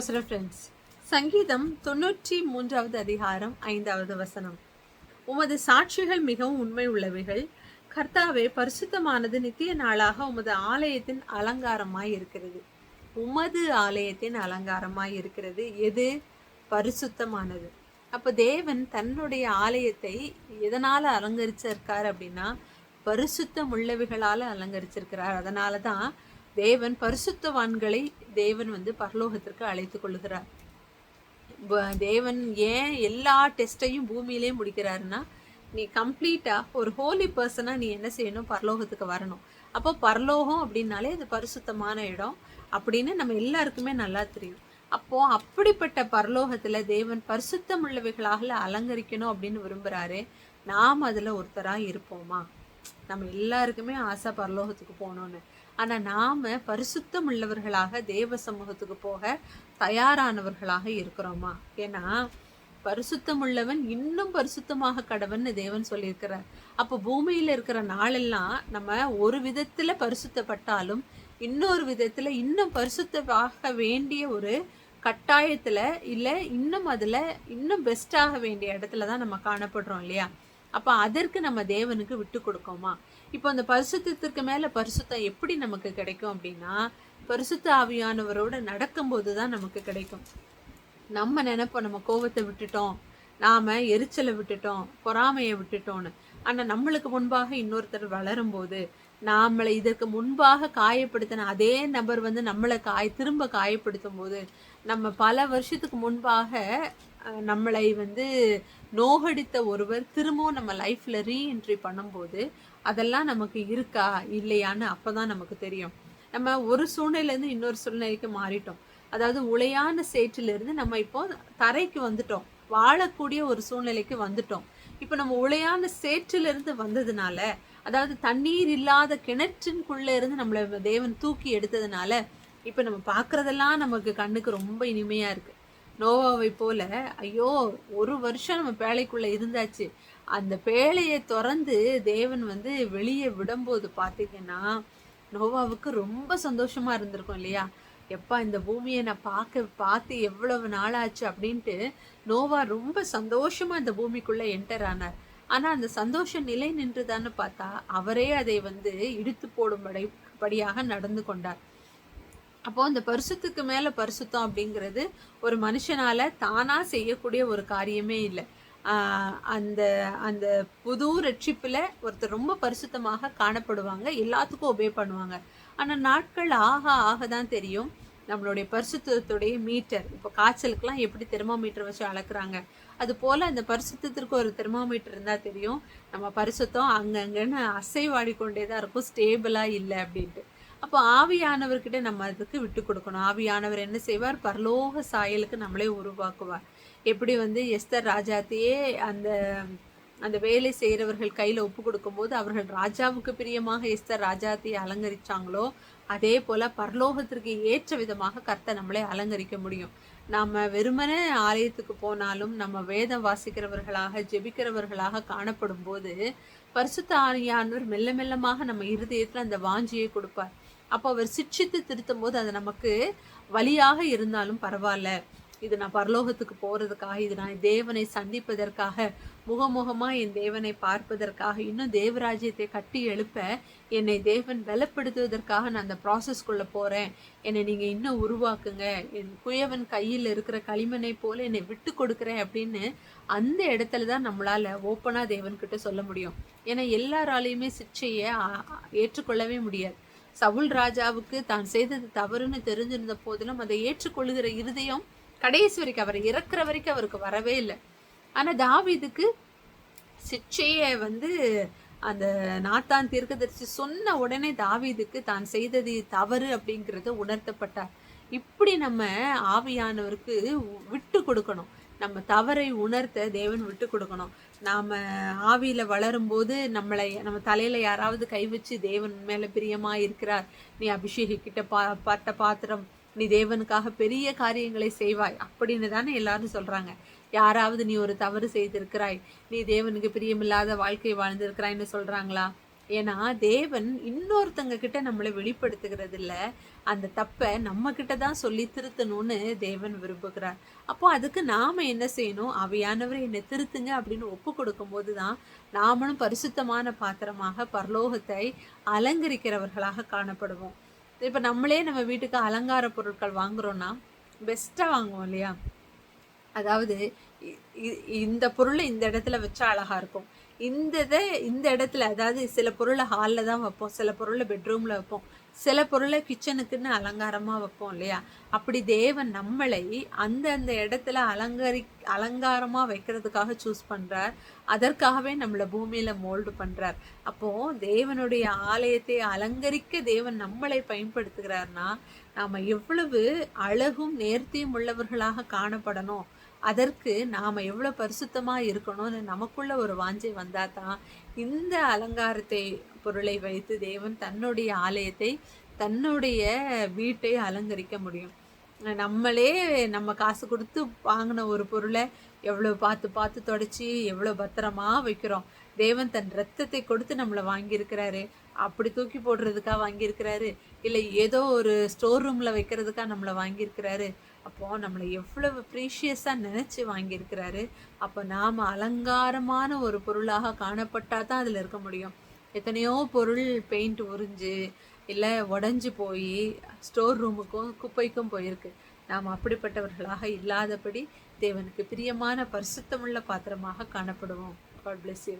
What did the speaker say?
Friends சங்கீதம் தொன்னூற்றி மூன்றாவது அதிகாரம் ஐந்தாவது வசனம். உமது சாட்சிகள் மிகவும் உண்மை உள்ளவைகள். கர்த்தாவே பரிசுத்தமானது நித்திய நாளாக உமது ஆலயத்தின் அலங்காரமாய் இருக்கிறது. உமது ஆலயத்தின் அலங்காரமாய் இருக்கிறது. எது? பரிசுத்தமானது. அப்போ தேவன் தன்னுடைய ஆலயத்தை எதனால அலங்கரிச்சிருக்கார் அப்படின்னா பரிசுத்தம் உள்ளவைகளால் அலங்கரிச்சிருக்கிறார். அதனால தான் தேவன் பரிசுத்தவான்களை தேவன் வந்து பரலோகத்திற்கு அழைத்து கொள்ளுகிறார். தேவன் ஏன் எல்லா டெஸ்ட்டையும் பூமியிலே முடிக்கிறாருன்னா நீ கம்ப்ளீட்டாக ஒரு ஹோலி பர்சனாக நீ என்ன செய்யணும்? பரலோகத்துக்கு வரணும். அப்போ பரலோகம் அப்படின்னாலே அது பரிசுத்தமான இடம். அப்படின்னு நம்ம எல்லாருக்குமே நல்லா தெரியும். அப்போ அப்படிப்பட்ட பரலோகத்துல தேவன் பரிசுத்தம் உள்ளவைகளாக அலங்கரிக்கணும் அப்படின்னு விரும்புறாரு நாம் அதில் ஒருத்தராக இருப்போமா? நம்ம எல்லாருக்குமே ஆசை பரலோகத்துக்கு போகணும்னு. ஆனால் நாம் பரிசுத்தம் உள்ளவர்களாக தேவ சமூகத்துக்கு போக தயாரானவர்களாக இருக்கிறோமா? ஏன்னா பரிசுத்தம் உள்ளவன் இன்னும் பரிசுத்தமாக கடவன்னு தேவன் சொல்லியிருக்கிறார். அப்போ பூமியில் இருக்கிற நாளெல்லாம் நம்ம ஒரு விதத்தில் பரிசுத்தப்பட்டாலும் இன்னொரு விதத்தில் இன்னும் பரிசுத்தமாக வேண்டிய ஒரு கட்டாயத்தில் இல்லை இன்னும் அதில் இன்னும் பெஸ்ட்டாக வேண்டிய இடத்துல தான் நம்ம காணப்படுறோம் இல்லையா? அப்போ அதற்கு நம்ம தேவனுக்கு விட்டு கொடுக்கோமா? இப்போ அந்த பரிசுத்திற்கு மேல பரிசுத்தம் எப்படி நமக்கு கிடைக்கும் அப்படின்னா பரிசுத்த ஆவியானவரோட நடக்கும்போது தான் நமக்கு கிடைக்கும். நம்ம நினைப்போம் நம்ம கோவத்தை விட்டுட்டோம் நாம எரிச்சலை விட்டுட்டோம் பொறாமையை விட்டுட்டோம்னு. ஆனா நம்மளுக்கு முன்பாக இன்னொருத்தர் வளரும்போது நாமளை இதற்கு முன்பாக காயப்படுத்தின அதே நபர் வந்து நம்மளை காய திரும்ப காயப்படுத்தும் போது நம்ம பல வருஷத்துக்கு முன்பாக நம்மளை வந்து நோகடித்த ஒருவர் திரும்பவும் நம்ம லைஃப்பில் ரீஎன்ட்ரி பண்ணும்போது அதெல்லாம் நமக்கு இருக்கா இல்லையான்னு அப்பதான் நமக்கு தெரியும். நம்ம ஒரு சூழ்நிலையிலேருந்து இன்னொரு சூழ்நிலைக்கு மாறிட்டோம். அதாவது உளையான சேற்றிலிருந்து நம்ம இப்போ தரைக்கு வந்துட்டோம். வாழக்கூடிய ஒரு சூழ்நிலைக்கு வந்துட்டோம். இப்போ நம்ம உளையான சேற்றிலிருந்து வந்ததுனால அதாவது தண்ணீர் இல்லாத கிணற்றின்குள்ளே இருந்து நம்மளை தேவன் தூக்கி எடுத்ததுனால இப்போ நம்ம பார்க்குறதெல்லாம் நமக்கு கண்ணுக்கு ரொம்ப இனிமையாக இருக்குது நோவாவை போல ஐயோ ஒரு வருஷம் நம்ம பேழைக்குள்ள இருந்தாச்சு. அந்த பேழையை திறந்து தேவன் வந்து வெளியே விடும்போது பார்த்தீங்கன்னா நோவாவுக்கு ரொம்ப சந்தோஷமா இருந்திருக்கும் இல்லையா? எப்பா இந்த பூமியை நான் பார்க்க பார்த்து எவ்வளவு நாளாச்சு அப்படின்ட்டு நோவா ரொம்ப சந்தோஷமா இந்த பூமிக்குள்ள என்டர் ஆனார். ஆனா அந்த சந்தோஷம் நிலை நின்றுதான்னு பார்த்தா அவரே அதை வந்து இடித்து போடும்படி படியாக நடந்து கொண்டார். அப்போ அந்த பரிசுத்துக்கு மேல பரிசுத்தம் அப்படிங்கிறது ஒரு மனுஷனால தானா செய்யக்கூடிய ஒரு காரியமே இல்லை. அந்த அந்த புது ரட்சிப்பில் ஒருத்தர் ரொம்ப பரிசுத்தமாக காணப்படுவாங்க எல்லாத்துக்கும் ஒபே பண்ணுவாங்க. ஆனால் நாட்கள் ஆக ஆக தான் தெரியும் நம்மளுடைய பரிசுத்தத்துடைய மீட்டர் இப்போ காய்ச்சலுக்கெலாம் எப்படி தெர்மோமீட்டர் வச்சு அளக்குறாங்க? அது போல் அந்த பரிசுத்தத்திற்கு ஒரு தெர்மோமீட்டர் இருந்தால் தெரியும். நம்ம பரிசுத்தம் அங்கங்கன்னு அசைவாடி கொண்டே தான் இருக்கும் ஸ்டேபிளாக இல்லை அப்படின்ட்டு. அப்போ ஆவியானவர்கிட்ட நம்ம அதுக்கு விட்டு கொடுக்கணும். ஆவியானவர் என்ன செய்வார்? பரலோக சாயலுக்கு நம்மளே உருவாக்குவார். எப்படி வந்து எஸ்தர் ராஜாத்தையே அந்த அந்த வேலை செய்கிறவர்கள் கையில் ஒப்பு கொடுக்கும்போது அவர்கள் ராஜாவுக்கு பிரியமாக எஸ்தர் ராஜாத்தையே அலங்கரிச்சாங்களோ அதே போல பரலோகத்திற்கு ஏற்ற விதமாக கர்த்தை நம்மளை அலங்கரிக்க முடியும். நாம வெறுமனே ஆலயத்துக்கு போனாலும் நம்ம வேதம் வாசிக்கிறவர்களாக ஜெபிக்கிறவர்களாக காணப்படும் போது பரிசுத்த ஆவியானவர் மெல்ல மெல்லமாக நம்ம இருதயத்தில் அந்த வாஞ்சியை கொடுப்பார். அப்போ அவர் சிட்சித்து திருத்தும் போது அது நமக்கு வழியாக இருந்தாலும் பரவாயில்ல. இது நான் பரலோகத்துக்கு போகிறதுக்காக இது நான் தேவனை சந்திப்பதற்காக முகமுகமாக என் தேவனை பார்ப்பதற்காக இன்னும் தேவராஜ்யத்தை கட்டி எழுப்ப என்னை தேவன் பலப்படுத்துவதற்காக நான் அந்த ப்ராசஸ்க்குள்ளே போகிறேன் என்னை நீங்கள் இன்னும் உருவாக்குங்க. என் குயவன் கையில் இருக்கிற களிமனை போல் என்னை விட்டு கொடுக்குறேன் அப்படின்னு அந்த இடத்துல தான் நம்மளால் ஓப்பனாக தேவன்கிட்ட சொல்ல முடியும். ஏன்னா எல்லாராலையுமே சிக்ஷையை ஏற்றுக்கொள்ளவே முடியாது. சவுல் ராஜாவுக்கு தான் செய்தது தவறுன்னு தெரிஞ்சிருந்த போதிலும் அதை ஏற்றுக்கொள்ளுகிற இருதயம் கடைசி வரைக்கும் அவரை இறக்குற வரைக்கும் அவருக்கு வரவே இல்லை. ஆனால் தாவீதுக்கு சிக்ஷையை வந்து அந்த நாத்தான் தீர்க்கதரிசி சொன்ன உடனே தாவீதுக்கு தான் செய்தது தவறு அப்படிங்கிறத உணர்த்தப்பட்டார். இப்படி நம்ம ஆவியானவருக்கு விட்டு கொடுக்கணும். நம்ம தவறை உணர்த்த தேவன் விட்டு கொடுக்கணும். நாம ஆவியில வளரும்போது நம்மளை நம்ம தலையில யாராவது கை வச்சு தேவன் மேல பிரியமா இருக்கிறார். நீ அபிஷேகிக்கிட்ட பா பட்ட பாத்திரம் நீ தேவனுக்காக பெரிய காரியங்களை செய்வாய் அப்படின்னு தானே எல்லாரும் சொல்றாங்க. யாராவது நீ ஒரு தவறு செய்திருக்கிறாய். நீ தேவனுக்கு பிரியமில்லாத வாழ்க்கை வாழ்ந்திருக்கிறாய்ன்னு சொல்றாங்களா? ஏன்னா தேவன் இன்னொருத்தங்க கிட்ட நம்மளை வெளிப்படுத்துகிறது இல்லை அந்த தப்பை நம்ம கிட்ட தான் சொல்லி திருத்தணும்னு தேவன் விரும்புகிறார். அப்போ அதுக்கு நாம என்ன செய்யணும்? அவையானவரை என்னை திருத்துங்க அப்படின்னு ஒப்பு கொடுக்கும்போது தான் நாமளும் பரிசுத்தமான பாத்திரமாக பரலோகத்தை அலங்கரிக்கிறவர்களாக காணப்படுவோம். இப்போ நம்மளே நம்ம வீட்டுக்கு அலங்கார பொருட்கள் வாங்குறோன்னா பெஸ்ட்டாக வாங்குவோம் இல்லையா? அதாவது இந்த பொருளை இந்த இடத்துல வச்சா அழகாக இருக்கும். இந்த இதை இந்த இடத்துல அதாவது சில பொருளை ஹாலில் தான் வைப்போம் சில பொருளை பெட்ரூமில் வைப்போம் சில பொருளை கிச்சனுக்குன்னு அலங்காரமாக வைப்போம் இல்லையா? அப்படி தேவன் நம்மளை அந்தந்த இடத்துல அலங்கரி அலங்காரமாக வைக்கிறதுக்காக சூஸ் பண்ணுறார் அதற்காகவே நம்மளை பூமியில் மோல்டு பண்ணுறார் அப்போது தேவனுடைய ஆலயத்தை அலங்கரிக்க தேவன் நம்மளை பயன்படுத்துகிறார்னா நாம் எவ்வளவு அழகும் நேர்த்தியும் உள்ளவர்களாக காணப்படணும். அதற்கு நாம் எவ்வளோ பரிசுத்தமாக இருக்கணும்னு நமக்குள்ள ஒரு வாஞ்சை வந்தால் தான் இந்த அலங்காரத்தை பொருளை வைத்து தேவன் தன்னுடைய ஆலயத்தை தன்னுடைய வீட்டை அலங்கரிக்க முடியும். நம்மளே நம்ம காசு கொடுத்து வாங்கின ஒரு பொருளை எவ்வளோ பார்த்து பார்த்து தொடச்சி எவ்வளோ பத்திரமா வைக்கிறோம். தேவன் தன் ரத்தத்தை கொடுத்து நம்மளை வாங்கியிருக்கிறாரு. அப்படி தூக்கி போடுறதுக்காக வாங்கியிருக்கிறாரு? இல்லை ஏதோ ஒரு ஸ்டோர் ரூமில் வைக்கிறதுக்காக நம்மளை வாங்கியிருக்கிறாரு? அப்போது நம்மளை எவ்வளவு ப்ரீஷியஸாக நினச்சி வாங்கியிருக்கிறாரு. அப்போ நாம் அலங்காரமான ஒரு பொருளாக காணப்பட்டால் தான் அதில் இருக்க முடியும். எத்தனையோ பொருள் பெயிண்ட் உறிஞ்சு இல்லை உடஞ்சி போய் ஸ்டோர் ரூமுக்கும் குப்பைக்கும் போயிருக்கு. நாம் அப்படிப்பட்டவர்களாக இல்லாதபடி தேவனுக்கு பிரியமான பரிசுத்தமுள்ள பாத்திரமாக காணப்படுவோம். God bless you